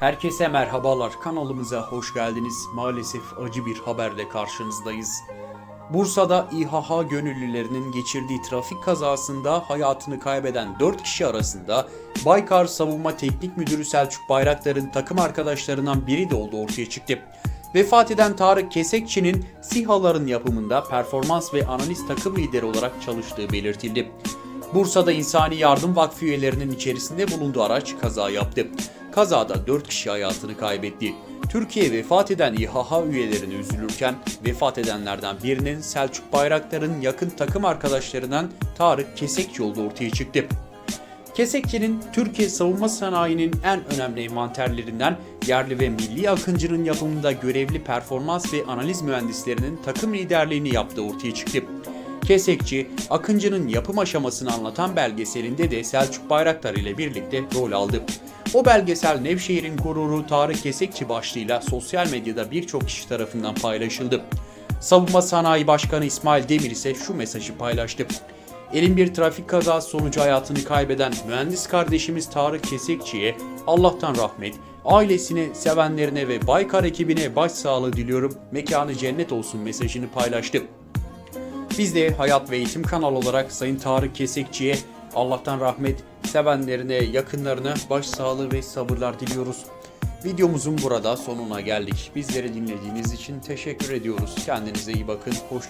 Herkese merhabalar. Kanalımıza hoş geldiniz. Maalesef acı bir haberle karşınızdayız. Bursa'da İHH gönüllülerinin geçirdiği trafik kazasında hayatını kaybeden 4 kişi arasında Baykar Savunma Teknik Müdürü Selçuk Bayraktar'ın takım arkadaşlarından biri de olduğu ortaya çıktı. Vefat eden Tarık Kesekçi'nin SİHA'ların yapımında performans ve analiz takım lideri olarak çalıştığı belirtildi. Bursa'da İnsani Yardım Vakfı üyelerinin içerisinde bulunduğu araç kaza yaptı. Kazada 4 kişi hayatını kaybetti. Türkiye vefat eden İHH üyelerine üzülürken vefat edenlerden birinin Selçuk Bayraktar'ın yakın takım arkadaşlarından Tarık Kesekçi olduğu ortaya çıktı. Kesekçi'nin Türkiye savunma sanayinin en önemli envanterlerinden yerli ve milli akıncının yapımında görevli performans ve analiz mühendislerinin takım liderliğini yaptığı ortaya çıktı. Kesekçi, Akıncı'nın yapım aşamasını anlatan belgeselinde de Selçuk Bayraktar ile birlikte rol aldı. O belgesel Nevşehir'in gururu Tarık Kesekçi başlığıyla sosyal medyada birçok kişi tarafından paylaşıldı. Savunma Sanayi Başkanı İsmail Demir ise şu mesajı paylaştı. Elin bir trafik kazası sonucu hayatını kaybeden mühendis kardeşimiz Tarık Kesekçi'ye Allah'tan rahmet, ailesine, sevenlerine ve Baykar ekibine başsağlığı diliyorum. Mekanı cennet olsun mesajını paylaştı. Biz de Hayat ve Eğitim kanalı olarak Sayın Tarık Kesekçi'ye Allah'tan rahmet, sevenlerine, yakınlarına başsağlığı ve sabırlar diliyoruz. Videomuzun burada sonuna geldik. Bizleri dinlediğiniz için teşekkür ediyoruz. Kendinize iyi bakın. Hoşça